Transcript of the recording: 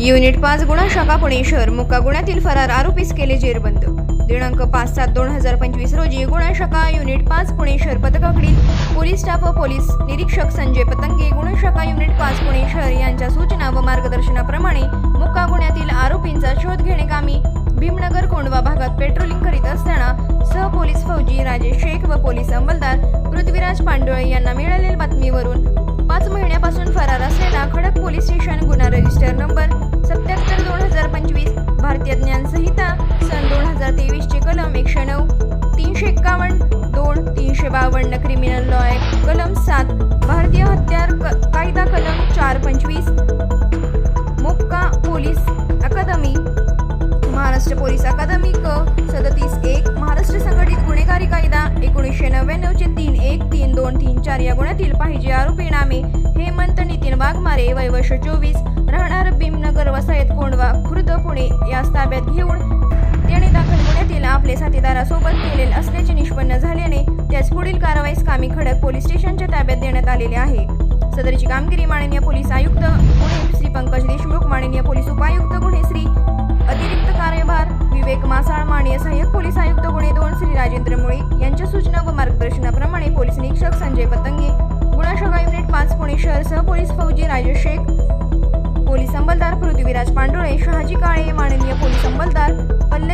Unit पाच गुणा शाखा पुणे शहर मुक्का गुन्ह्यातील फरार आरोपीस केले जेरबंद. दिनांक पाच सात दोन हजार पंचवीस रोजी गुन्हा शाखा युनिट पाच पुणे शहर पथकाकडील पोलीस स्टाफ व पोलीस निरीक्षक संजय पतंगे गुन्हा शाखा युनिट पाच पुणे शहर यांच्या सूचना व मार्गदर्शनाप्रमाणे मुक्का गुन्ह्यातील आरोपींचा शोध घेणेकामी भीमनगर कोंडवा भागात पेट्रोलिंग करीत असताना सहपोलीस फौजी राजेश शेख व पोलीस अंमलदार पृथ्वीराज पांडोळे यांना मिळालेल्या तीनशे बावन्न क्रिमिनल लॉ ॲक्ट कलम सात भारतीय हत्यार कायदा कलम चार पंचवीस मुक्का police academy Maharashtra police academy क सदतीस एक महाराष्ट्र संघटित गुन्हेगारी कायदा एकोणीसशे नव्याण्णवचे तीन एक तीन दोन तीन चार या गुन्ह्यातील पाहिजे आरोपी नामे हेमंत नितीन वाघमारे वयवर्ष चोवीस राहणार भीमनगर वसायत कोंडवा खुर्द पुणे यास ताब्यात घेऊन त्याने दाखल गुन्ह्यातील आपले साथीदारासोबत केलेले असल्याचे निष्पन्न झाल्याने केल्यास पुढील कारवाईस कामी खडक पोलीस स्टेशनच्या ताब्यात देण्यात आलेले आहे. सदरची कामगिरी माननीय पोलीस आयुक्त पुणे श्री पंकज देशमुख माननीय पोलीस उपायुक्त गुन्हे श्री अतिरिक्त कार्यभार विवेक मासाळ माननीय सहाय्यक पोलीस आयुक्त गुन्हे दोन श्री राजेंद्र मुळे यांच्या सूचना व मार्गदर्शनाप्रमाणे पोलीस निरीक्षक संजय पतंगे गुन्हा शाखा युनिट पाच पुणे शहर सह पोलीस फौजी राजेश शेख पोलीस अंमलदार पृथ्वीराज पांडुळे शहाजी काळे माननीय पोलीस अंमलदार पल्लव